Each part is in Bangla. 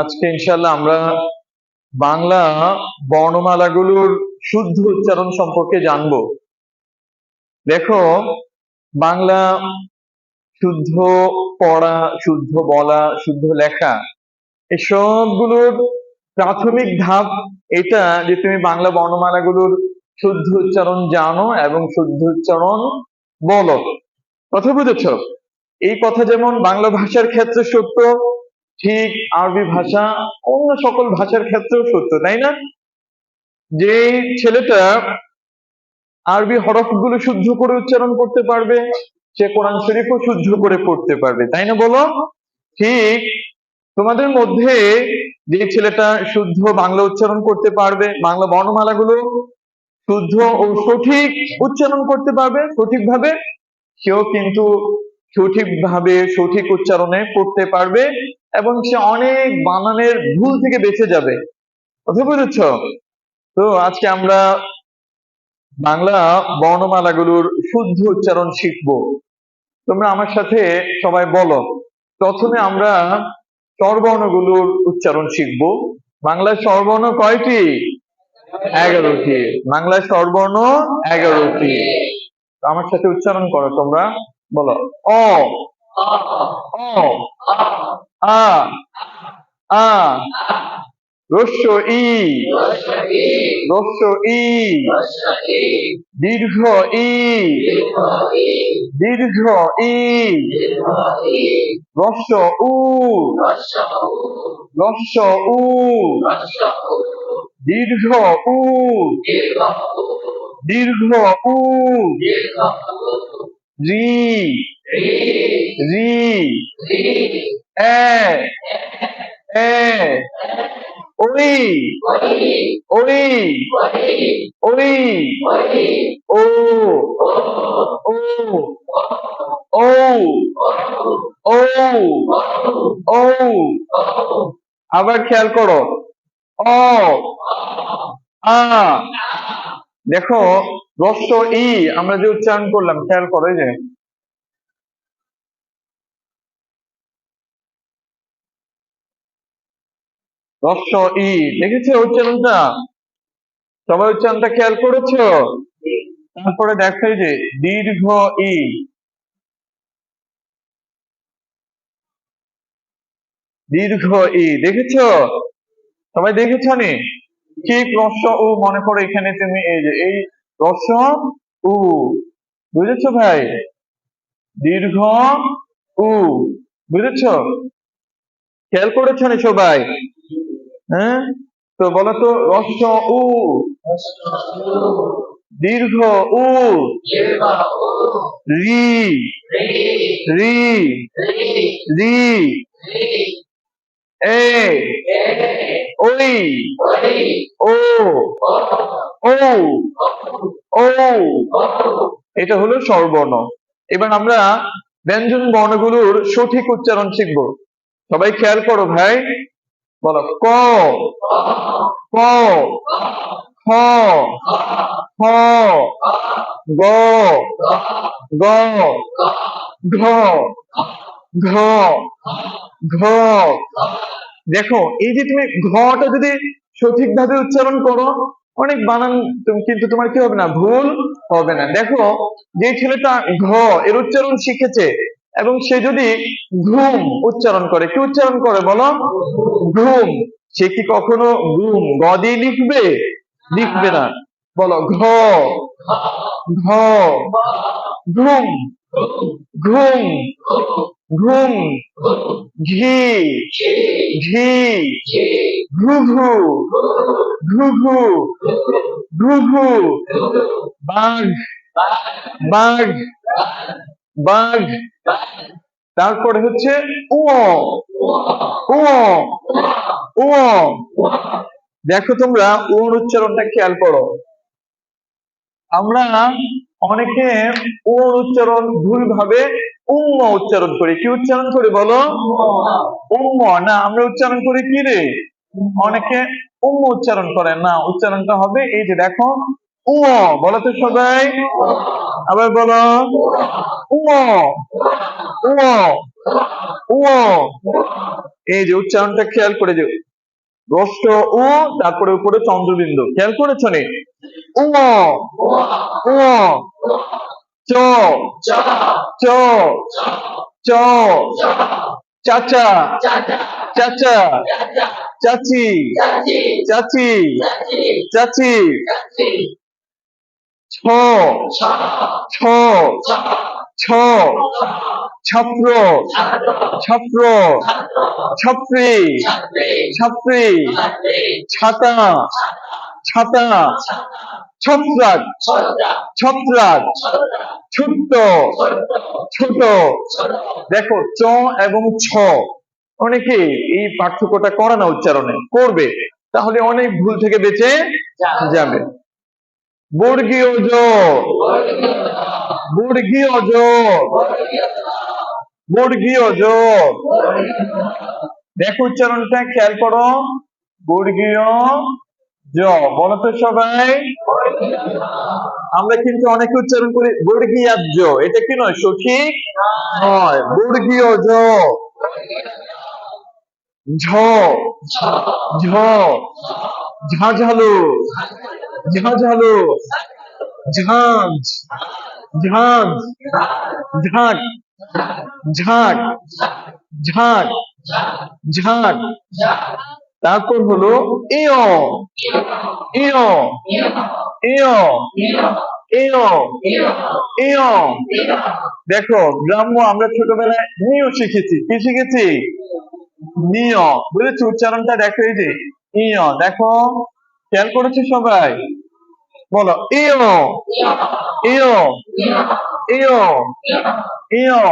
আজকে ইনশাল্লাহ আমরা বাংলা বর্ণমালাগুলোর শুদ্ধ উচ্চারণ সম্পর্কে জানব। দেখো, বাংলা শুদ্ধ পড়া, শুদ্ধ বলা, শুদ্ধ লেখা, এই সবগুলোর প্রাথমিক ধাপ এটা যে তুমি বাংলা বর্ণমালাগুলোর শুদ্ধ উচ্চারণ জানো এবং শুদ্ধ উচ্চারণ বলো। কথা বুঝেছ? এই কথা যেমন বাংলা ভাষার ক্ষেত্রে সত্য ঠিক আরবি ভাষা অন্য সকল ভাষার ক্ষেত্রেও সত্য, তাই না? যে ছেলেটা আরবি হরফগুলো শুদ্ধ করে উচ্চারণ করতে পারবে, সে কোরআন শরীফও শুদ্ধ করে পড়তে পারবে, তাই না বলো? ঠিক তোমাদের মধ্যে যে ছেলেটা শুদ্ধ বাংলা উচ্চারণ করতে পারবে, বাংলা বর্ণমালাগুলো শুদ্ধ ও সঠিক উচ্চারণ করতে পারবে সঠিকভাবে, সেও কিন্তু সঠিকভাবে সঠিক উচ্চারণে পড়তে পারবে। এবং সে অনেক বানানের ভুল থেকে বেঁচে যাবে। কথা বুঝেছ? তো আজকে আমরা বাংলা বর্ণমালাগুলোর শুদ্ধ উচ্চারণ শিখব। তোমরা আমার সাথে সবাই বলো, প্রথমে আমরা স্বরবর্ণগুলোর উচ্চারণ শিখব। বাংলায় স্বরবর্ণ কয়টি? এগারোটি। বাংলায় স্বরবর্ণ এগারোটি। আমার সাথে উচ্চারণ করো তোমরা, বলো। অ। অ আ আ রস্য ই রস্য ই, দীর্ঘ ই দীর্ঘ ই, রস্য উ রস্য উ, দীর্ঘ উ দীর্ঘ উ রি রি এ। এ। ওই। ওই। ওই। ও। ও। ও। ও। ও। আবার খেয়াল করো। অ। আ। দেখো রস্য ই, আমরা যে উচ্চারণ করলাম, খেয়াল করো যে। রস্য ই। দেখেছ উচ্চারণটা? সবাই উচ্চারণটা খেয়াল করেছ? তারপরে দেখো যে, দীর্ঘ ই। দীর্ঘ ই, দেখেছ? সবাই দেখেছ নি? ঠিক রস্য উ মনে করো এখানে তুমি এই যে, এই রস্য উ। বুঝেছ ভাই? দীর্ঘ উ। বুঝেছ? খেয়াল করেছ নি সবাই? হ্যাঁ? তো বলো তো রস্য উ। দীর্ঘ উ। রি। রি। রি। এ। ওই। ও। ও ও এটা হলো স্বরবর্ণ। এবার আমরা ব্যঞ্জন বর্ণগুলোর সঠিক উচ্চারণ শিখব। সবাই খেয়াল করো ভাই। বলো ক ক খ খ গ গ ঘ ঘ ঘ দেখো, এই যে তুমি ঘটা যদি সঠিকভাবে উচ্চারণ করো, অনেক বানান কিন্তু তোমার কি হবে না? ভুল হবে না। দেখো, যে ছেলেটা ঘ এর উচ্চারণ শিখেছে এবং সে যদি ঘুম উচ্চারণ করে, কি উচ্চারণ করে বলো? ঘুম। সে কি কখনো ঘুম গ দিয়ে লিখবে? লিখবে না। বলো, ঘ। ঘ। ঘুম। ঘুম। ঘুম। ঘি। ঘি। ঘু ঘু ঘু ঘু ঘু ঘু বাঘ। বাঘ। বাঘ। তারপরে হচ্ছে দেখো তোমরা উর উচ্চারণটা খেয়াল করো। আমরা অনেকে উর উচ্চারণ ভুল ভাবে উম্ম উচ্চারণ করি। কি উচ্চারণ করি বলো? উম্ম। না, আমরা উচ্চারণ করি কি রে? অনেকে উম্ম উচ্চারণ করে। না, উচ্চারণটা হবে এই যে দেখো উ বলো তো সবাই। আবার বলো। এই যে উচ্চারণটা খেয়াল করে যে রস্ত উ, তারপরে উপরে চন্দ্রবিন্দু। খেয়াল করেছ নি? চ। চ। চ। চাচা। চাচা। চাচি। চাচি। চাচি। ছ ছ ছ ছাত্র ছাত্র ছাত্রী ছাত্রী ছাতা ছাতা ছত্রাক ছত্রাক ছোট্ট ছোট দেখো, চ এবং ছ। অনেকে এই পার্থক্যটা করে না উচ্চারণে, করবে। তাহলে অনেক ভুল থেকে বেঁচে যাবে। বর্গীয় জ বর্গীয় জ বর্গীয় জ দেখো উচ্চারণটা খেয়াল করো। বর্গীয় জ বলো তো সবাই। আমরা কিন্তু অনেকে উচ্চারণ করি বর্গীয়াজ এটা কি নয়, সঠিক? নয়। বর্গীয় জ ঝ। ঝ। ঝাঝালো ঝাঝালো ঝাঁঝ ঝাঁঝ ঝাঁক ঝাঁক ঝাঁক ঝাঁক তারপর হলো ইয় ইয় ইয় দেখো, গ্রাম্য আমরা ছোটবেলায় নিয় শিখেছি। কি শিখেছি? নিয় বুঝেছি? উচ্চারণটা দেখো এই যে। ইয় দেখো। খেয়াল করেছ সবাই? বলো ইয় ইয় ইয় ইয়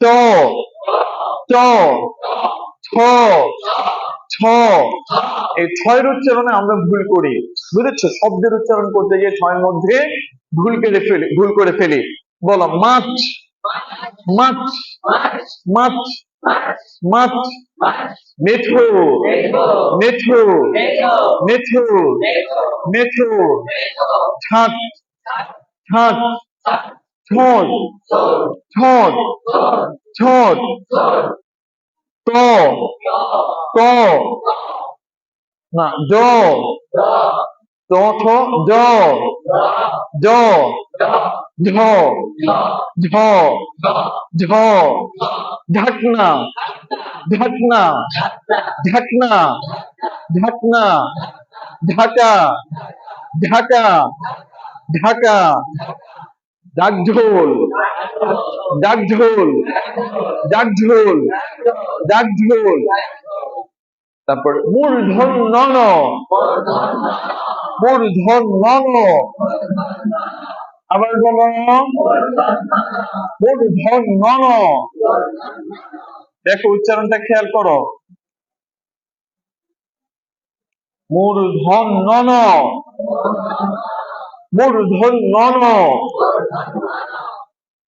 ছ ছ। এই ছয়ের উচ্চারণে আমরা ভুল করি। বুঝেছ? শব্দের উচ্চারণ করতে গিয়ে ছয়ের মধ্যে ভুল করে ফেলি, ভুল করে ফেলি। বলো, মাছ মাছ মাছ মাছ মেঠো মেঠো মেঠো মেঠো ছাট ছাট ঠোঁট ঠোঁট ঠোঁট ত ত না জ ত থ জ জ ঝ ঝ ঝ ঢাকনা ঢাকনা ঢাকনা ঢাকনা ঢাকা ঢাকা ঢাকা ডাকঢোল ডাকঢোল ডাকঢোল ডাকঢোল তারপর মূলধন নন মূলধন নন আবার বলো মূলধন নন দেখো উচ্চারণটা খেয়াল করো। মূলধন নন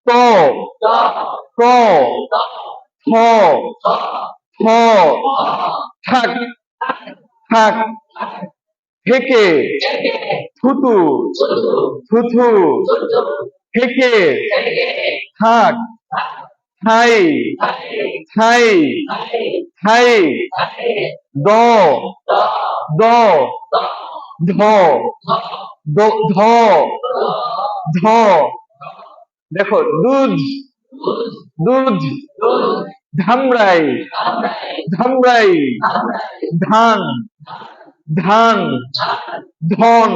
ত। ক থ। থ। থাক। থাক। থেকে থুতু। থুথু থেকে থাক। থাই। থাই। থাই। দ। দ। ধ। ধ। ধ। দেখো, দুধ। দুধ। ধামরাই। ধামরাই। ধান। ধান, ধন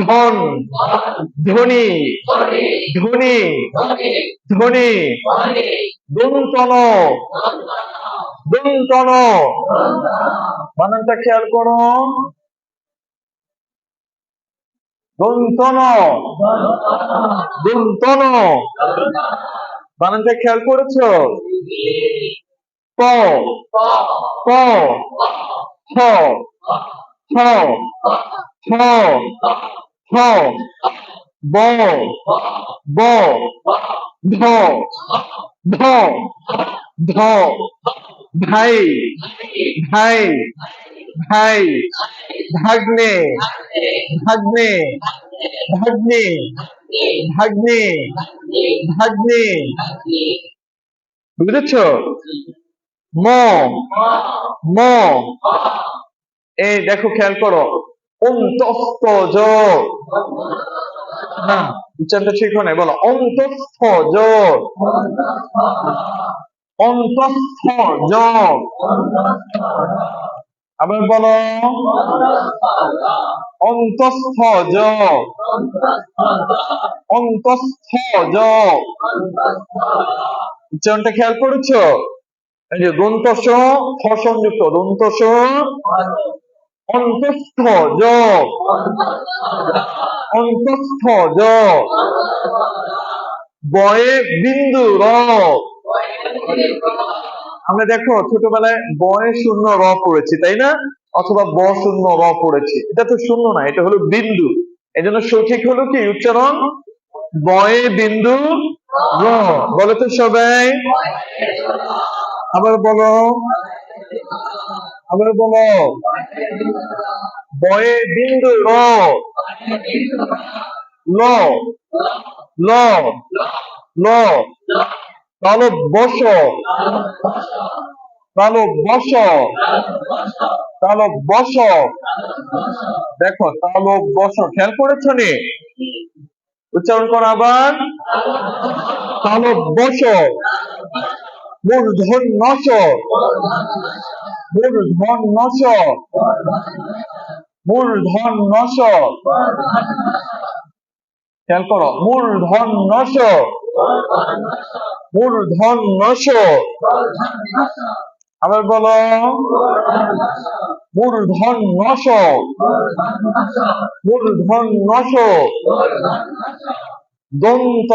ধন, ধনী ধনী ধনী দন্তন দন্তন বানানটা খেয়াল করো। দন্তন দন্তন বানানটা খেয়াল করেছ? ক ক খ খ খ খ ব ব ধ ধ ধ ভাই ভাই ভাই ভাগ্নে ভাগ্নে ভাগ্নে ভাগ্নে ভাগ্নে বুঝেছ ম ম এই দেখো খেয়াল করো, অন্তস্থ না উচ্চারণটা ঠিক হয় বলো, অন্তস্থ জ অন্তস্থ জ আবার বলো, অন্তস্থ জ অন্তস্থ উচ্চারণটা খেয়াল করেছ? এই যে দন্তস ফ সংযুক্ত দন্তস অন্তস্থ জ অন্তস্থ জ বয়ে বিন্দু র আমরা দেখো, ছোটবেলায় বয়ে শূন্য র পড়েছি, তাই না? অথবা ব শূন্য র পড়েছি। এটা তো শূন্য না, এটা হলো বিন্দু। এই জন্য সঠিক হলো কি? উচ্চারণ? বয়ে বিন্দু র বলো তো সবাই। আবার বলো। আবার বলো। বয়ে বিন্দু র ল। ল। ল। তালো বস। তালো বস। তালো বস। দেখো তালো বস। খেয়াল করেছ নি? উচ্চারণ কর আবার। তালো বস। মূর্ধন মূর্ধন নশ মূর্ধন নশ খেয়াল করো মূর্ধন নশ মূর্ধন নশ আবার বলো মূর্ধন নশ মূর্ধন নশ দন্ত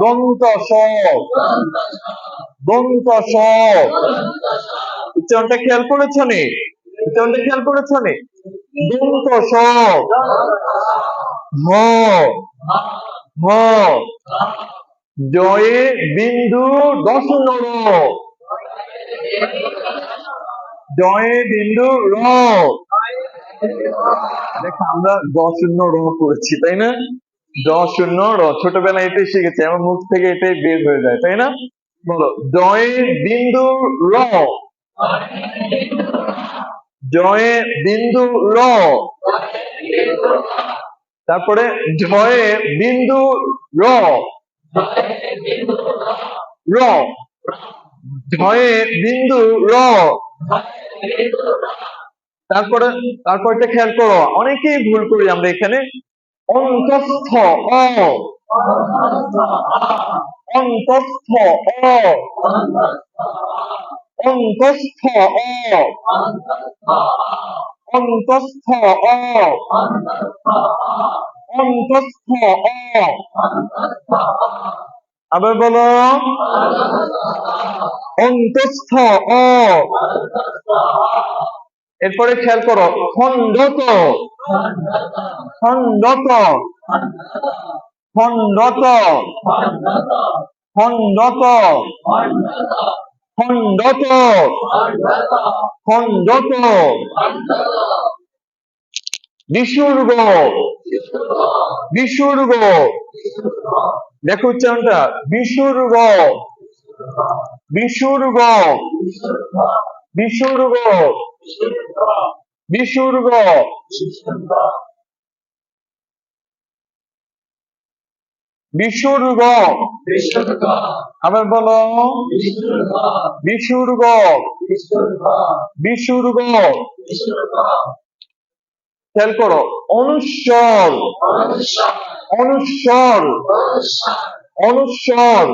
দন্ত দন্ত স উচ্চারণটা খেয়াল করেছ নি? উচ্চারণটা খেয়াল করেছ নি? দন্ত স জয়ে বিন্দু দশ নর জয়ে বিন্দু র। দেখো আমরা দ শূন্য র করেছি তাই না? দ শূন্য র। ছোটবেলায় এটাই শিখেছি আমার মুখ থেকে এটাই বের হয়ে যায় তাই না? বলো জয়ে বিন্দু র। জয়ে বিন্দু র। তারপরে জয়ে বিন্দু র। র। ঝয়ে বিন্দু র। তারপরে, তারপরটা খেয়াল করো, অনেকেই ভুল করি আমরা এখানে। অন্তস্থ। অ অন্তস্থ অ। অন্তস্থ অ। অন্তস্থ অ। অন্তস্থ অ। আবার বলো। অন্তস্থ অ। এরপরে খেয়াল করো খণ্ডত খণ্ডত খণ্ডত। খণ্ডত। খণ্ডত। খণ্ডত। বিসর্গ। বিসর্গ। দেখো উচ্চারণটা। বিসর্গ। বিসর্গ। বিসর্গ। বিসর্গ। বিসর্গ আবার বলো। বিসর্গ বিসর্গ খেয়াল করো। অনুস্বর। অনুস্বর। অনুস্বর।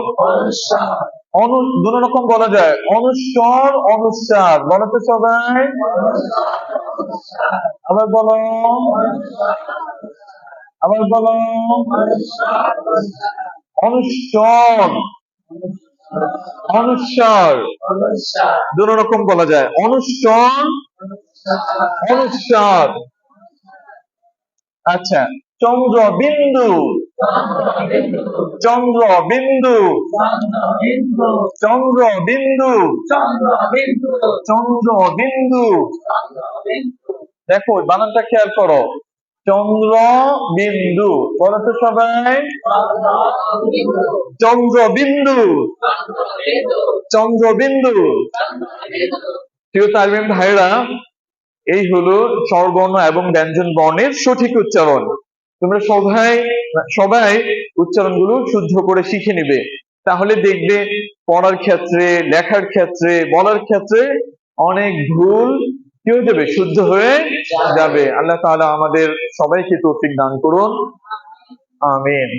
অনু দুটো রকম বলা যায়। অনুস্বর অনুসার বলো তো সবাই। আবার বলো। আবার বলো অনুস্বর অনুস্বর দুটো রকম বলা যায়। অনুস্বর অনুস্বার আচ্ছা চন্দ্র বিন্দু চন্দ্র বিন্দু চন্দ্র বিন্দু চন্দ্র বিন্দু দেখো বানানটা খেয়াল করো। চন্দ্র বিন্দু বলো তো সবাই? চন্দ্রবিন্দু। চন্দ্রবিন্দু। প্রিয় তালিম ভাইরা এই হলো স্বরবর্ণ এবং ব্যঞ্জন বর্ণের সঠিক উচ্চারণ। তোমরা সবাই সবাই উচ্চারণগুলো শুদ্ধ করে শিখে নিবে। তাহলে দেখবে পড়ার ক্ষেত্রে, লেখার ক্ষেত্রে, বলার ক্ষেত্রে অনেক ভুল কি হয়ে যাবে শুদ্ধ হয়ে যাবে। আল্লাহ তাহলে আমাদের সবাইকে তৌফিক দান করুন। আমিন।